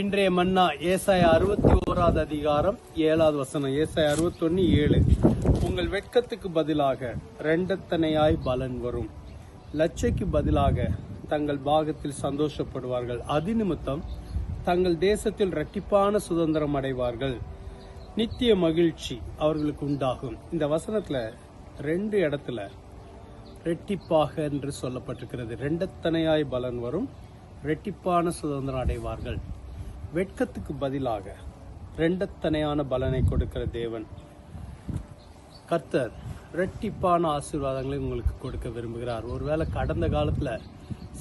இன்றைய மன்னா ஏசாய அறுபத்தி ஓராவது அதிகாரம் ஏழாவது வசனம். ஏசாய அறுபத்தொன்னு ஏழு. உங்கள் வெட்கத்துக்கு பதிலாக ரெண்டத்தனையாய் பலன் வரும். லட்சைக்கு பதிலாக தங்கள் பாகத்தில் சந்தோஷப்படுவார்கள். அது நிமித்தம் தங்கள் தேசத்தில் இரட்டிப்பான சுதந்திரம் அடைவார்கள். நித்திய மகிழ்ச்சி அவர்களுக்கு உண்டாகும். இந்த வசனத்துல ரெண்டு இடத்துல ரெட்டிப்பாக என்று சொல்லப்பட்டிருக்கிறது. ரெண்டத்தனையாய் பலன் வரும். ரெட்டிப்பான சுதந்திரம் அடைவார்கள். வெட்கத்துக்கு பதிலாக ரெண்டத்தனையான பலனை கொடுக்கிற தேவன். கர்த்தர் ரெட்டிப்பான ஆசீர்வாதங்களை உங்களுக்கு கொடுக்க விரும்புகிறார். ஒருவேளை கடந்த காலத்தில்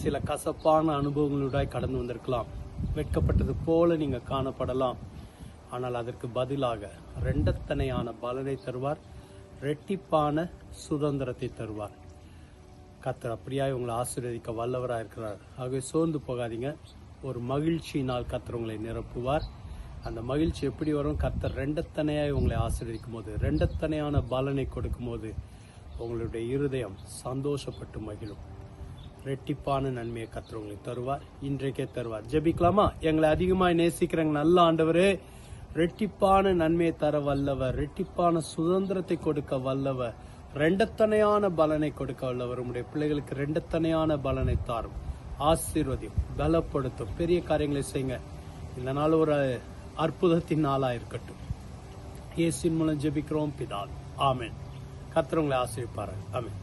சில கசப்பான அனுபவங்களுடாய் கடந்து வந்திருக்கலாம். வெட்கப்பட்டது போல நீங்கள் காணப்படலாம். ஆனால் அதற்கு பதிலாக ரெண்டத்தனையான பலனை தருவார். ரெட்டிப்பான சுதந்திரத்தை தருவார். கர்த்தர் அப்படியாய் உங்களை ஆசீர்வதிக்க வல்லவராக இருக்கிறார் ஆகவே சோர்ந்து போகாதீங்க. ஒரு மகிழ்ச்சியினால் கத்தர் உங்களை நிரப்புவார். அந்த மகிழ்ச்சி எப்படி வரும்? கத்தர் ரெண்டத்தனையாய் உங்களை ஆசிரியக்கும் போது ரெண்டத்தனையான பலனை கொடுக்கும் போது உங்களுடைய இருதயம் சந்தோஷப்பட்டு மகிழும். ரெட்டிப்பான நன்மையை கத்தர் உங்களுக்கு தருவார். இன்றைக்கே தருவார். ஜெபிக்கலாமா? எங்களை அதிகமாக நேசிக்கிறவங்க நல்ல ஆண்டவரே ரெட்டிப்பான நன்மையை தர வல்லவர் ரெட்டிப்பான சுதந்திரத்தை கொடுக்க வல்லவர் ரெண்டத்தனையான பலனை கொடுக்க வல்லவர். உங்களுடைய பிள்ளைகளுக்கு ரெண்டத்தனையான பலனை தாரும். ஆசீர்வதியும் பலப்படுத்தும். பெரிய காரியங்களை செய்யுங்க. இந்த நாள் ஒரு அற்புதத்தின் நாளாக இருக்கட்டும். இயேசுவின் மூலம் ஜெபிக்கிறோம் பிதால் ஆமேன். கத்துறவங்களை உங்களை ஆமேன்.